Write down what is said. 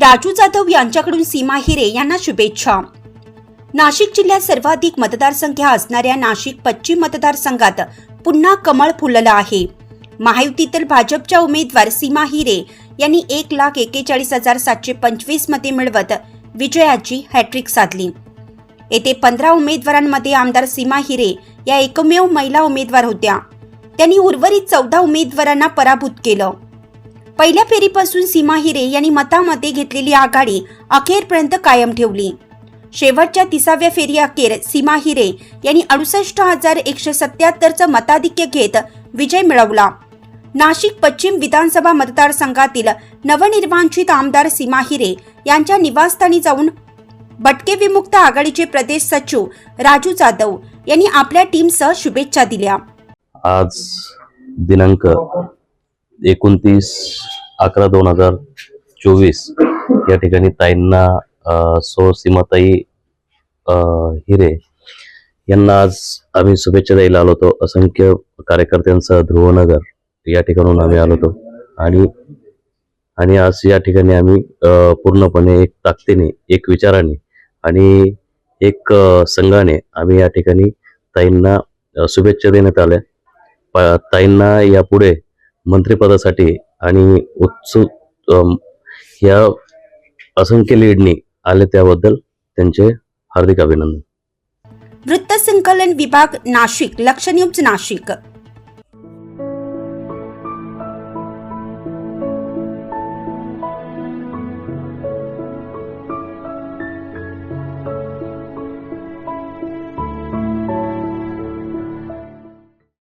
राजू जाधव यांच्याकडून सीमा हिरे यांना शुभेच्छा. नाशिक जिल्ह्यात सर्वाधिक मतदारसंख्या असणाऱ्या नाशिक पश्चिम मतदारसंघात पुन्हा कमळ फुललं आहे. महायुतीतील भाजपच्या उमेदवार सीमा हिरे यांनी एक लाख एकेचाळीस हजार सातशे पंचवीस मते मिळवत विजयाची हॅट्रिक साधली. येथे पंधरा उमेदवारांमध्ये आमदार सीमा हिरे या एकमेव महिला उमेदवार होत्या. त्यांनी उर्वरित चौदा उमेदवारांना पराभूत केलं. पहिल्या फेरीपासून सीमा हिरे यांनी मतामध्ये घेतलेली आघाडी अखेरपर्यंत कायम ठेवली. शेवटच्या तिसाव्या फेरी अखेर सीमा हिरे यांनी अडुसष्ट हजार एकशे सत्याहत्तरचं मताधिक्य घेत विजय मिळवला. नाशिक पश्चिम विधानसभा मतदारसंघातील नवनिर्वांचित आमदार सीमा हिरे यांच्या निवासस्थानी जाऊन भटके विमुक्त आघाडीचे प्रदेश सचिव राजू जाधव यांनी आपल्या टीमसह शुभेच्छा दिल्या. आज दिनांक एकोणतीस अकरा दोन हजार चोवीस या ठिकाणी ताईंना सो सीमाताई हिरे यांना आज आम्ही शुभेच्छा द्यायला आलो होतो. असंख्य कार्यकर्त्यांसह ध्रुवनगर या ठिकाणून आम्ही आलो होतो. आणि आणि आज या ठिकाणी आम्ही पूर्णपणे एक ताकदीने एक विचाराने आणि एक संघाने आम्ही या ठिकाणी ताईंना शुभेच्छा देण्यात आल्या. प- ताईंना यापुढे मंत्रिपदासाठी आणि उत्सुक अम, या असंख्य लीडनी आले त्याबद्दल त्यांचे हार्दिक अभिनंदन. वृत्तसंकलन विभाग नाशिक लक्ष नाशिक.